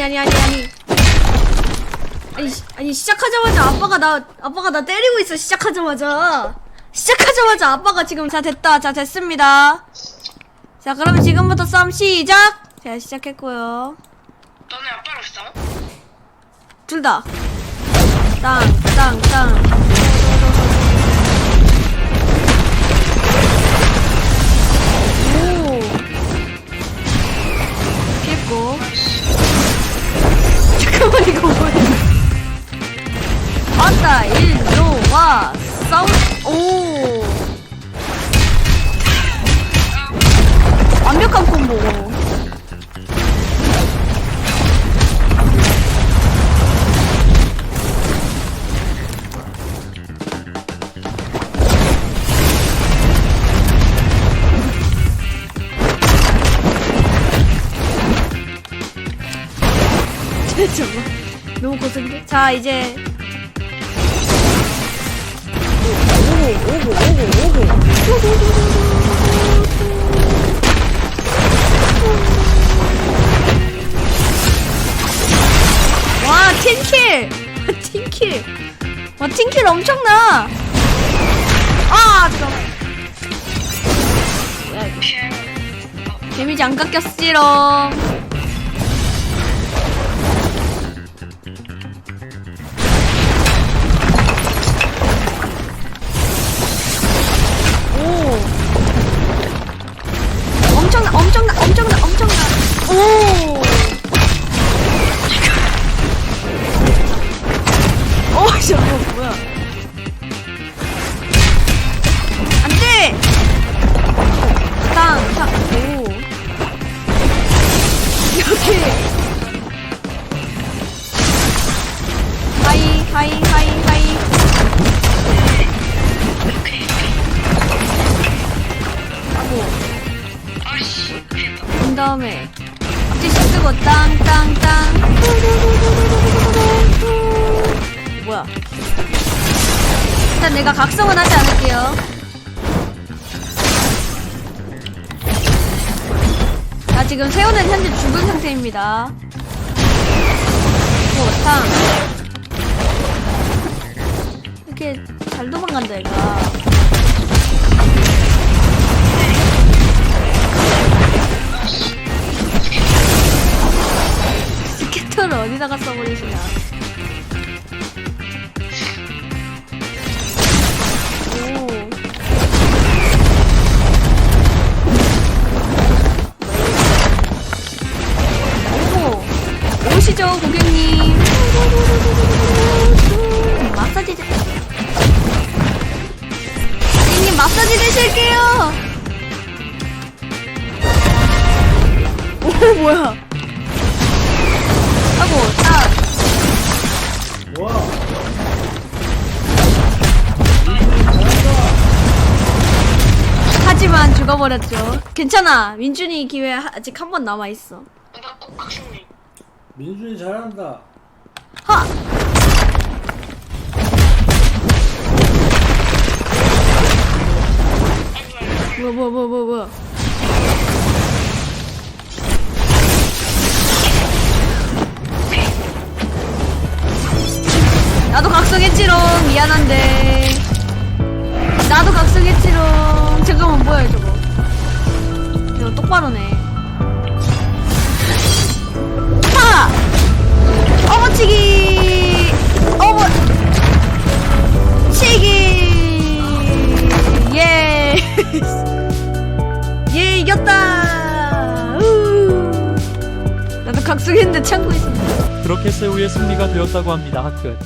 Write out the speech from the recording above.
아니 아니 아니 아니. 아니 시- 아니 시작하자마자 아빠가 나 아빠가 나 때리고 있어 시작하자마자. 시작하자마자 아빠가 지금 자 됐다. 자 됐습니다. 자 그러면 지금부터 싸움 시작! 자 시작했고요. 너네 아빠랑 싸워? 둘다. 땅땅땅 잠깐만 너무 고생돼. 자 이제. 오고 와 팀킬! 팀킬. 와 팀킬 엄청나! 아 잠깐만. 데미지 안 깎였지롱 다음에, 앞뒤 쓰고, 땅, 땅, 땅. 뭐야? 일단 내가 각성은 하지 않을게요. 자, 지금 세호는 현재 죽은 상태입니다. 오, 탕. 이렇게 잘 도망간다, 얘가. 오. 오시죠, 고객님. 마사지 드 고객님, 마사지 드실게요. 오, 뭐야. 하고, 딱. 와, 하지만 죽어버렸죠. 괜찮아. 민준이 기회 아직 한 번 남아있어. 나꼭 각성님 민준이 잘한다. 하! 뭐야, 뭐야, 뭐야, 뭐야, 뭐야. 나도 각성했지롱. 미안한데. 나도 각성했지롱. 잠깐만, 뭐야. 저거 각성했는데 참고 있었네. 그렇게 세우의 승리가 되었다고 합니다. 끝.